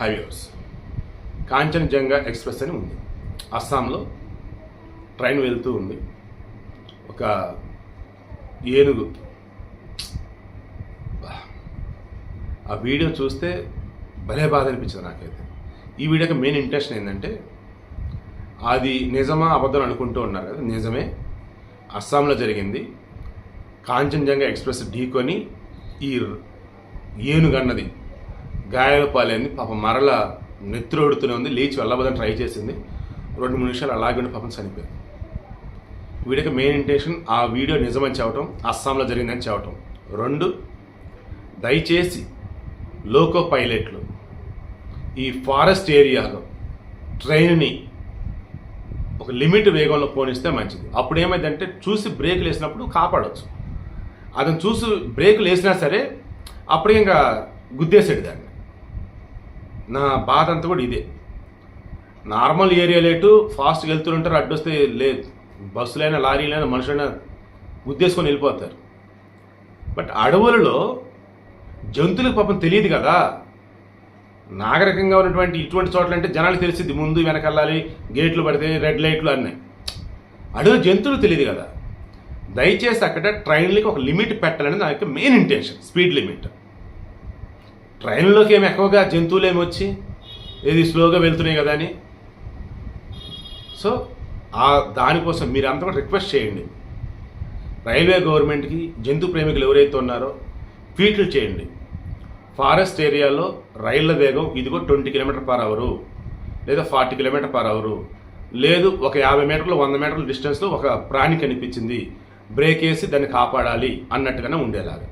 Highways. Kanchenjunga express అని ఉంది. అస్సాంలో ట్రైన్ వెళ్తూ ఉంది. ఒక ఏనుగు. ఆ వీడియో చూస్తే భలే బాధ అనిపించింది నాకైతే. ఈ వీడియోకి మెయిన్ ఇంట్రెస్ట్ ఏంటంటే అది నిజమా అబద్ధం అనుకుంటూ ఉన్నారు కదా నిజమే. అస్సాంలో జరిగింది. కాంచనజంగా ఎక్స్ప్రెస్ ఢీకొని ఈ ఏనుగన్నది గాయాల పాలైంది పాప మరల నెత్తురొడుతూనే ఉంది. లేచి వెళ్ళబోదని ట్రై చేసింది. రెండు మూడు నిమిషాలు అలాగే ఉండి పాపం చనిపోయింది. వీడియోకి మెయిన్ ఇంటెన్షన్ ఆ వీడియో నిజమని చెప్పటం అస్సాంలో జరిగిందని చెప్పటం. రెండు దయచేసి లోకో పైలట్లు ఈ ఫారెస్ట్ ఏరియాలో ట్రైన్ని ఒక లిమిట్ వేగంలో పోనిస్తే మంచిది. అప్పుడు ఏమైందంటే చూసి బ్రేకులు వేసినప్పుడు కాపాడవచ్చు అతను చూసి బ్రేకులు వేసినా సరే అప్పుడు ఇంకా గుద్దేసాడు దాన్ని. నా బాధ అంతా కూడా ఇదే. నార్మల్ ఏరియా లేటు ఫాస్ట్గా వెళ్తుంటారు అడ్డొస్తే లేదు. బస్సులైనా లారీలైనా మనుషులైనా గుద్దేసుకొని వెళ్ళిపోతారు. బట్ అడవులలో జంతువులకు పాపం తెలియదు కదా. నాగరికంగా ఉన్నటువంటి ఇటువంటి చోట్ల అంటే జనాలు తెలిసింది ముందు వెనకెళ్ళాలి గేట్లు పడితే రెడ్ లైట్లు అన్నాయి అడవి జంతువులు తెలియదు కదా. దయచేసి అక్కడ ట్రైన్లకి ఒక లిమిట్ పెట్టాలని నా యొక్క మెయిన్ ఇంటెన్షన్ స్పీడ్ లిమిట్. ట్రైన్లోకి ఏమి ఎక్కువగా జంతువులు ఏమి వచ్చి ఏది స్లోగా వెళ్తున్నాయి కదా అని. సో ఆ దానికోసం మీరు అంతా కూడా రిక్వెస్ట్ చేయండి. రైల్వే గవర్నమెంట్కి జంతు ప్రేమికులు ఎవరైతే ఉన్నారో ట్వీట్లు చేయండి. ఫారెస్ట్ ఏరియాలో రైళ్ళ వేగం ఇదిగో ట్వంటీ కిలోమీటర్ పర్ అవరు లేదా ఫార్టీ కిలోమీటర్ పర్ అవరు. లేదు ఒక యాభై మీటర్లు వంద మీటర్ల డిస్టెన్స్లో ఒక ప్రాణి కనిపించింది. బ్రేక్ వేసి దాన్ని కాపాడాలి అన్నట్టుగానే ఉండేలాగా.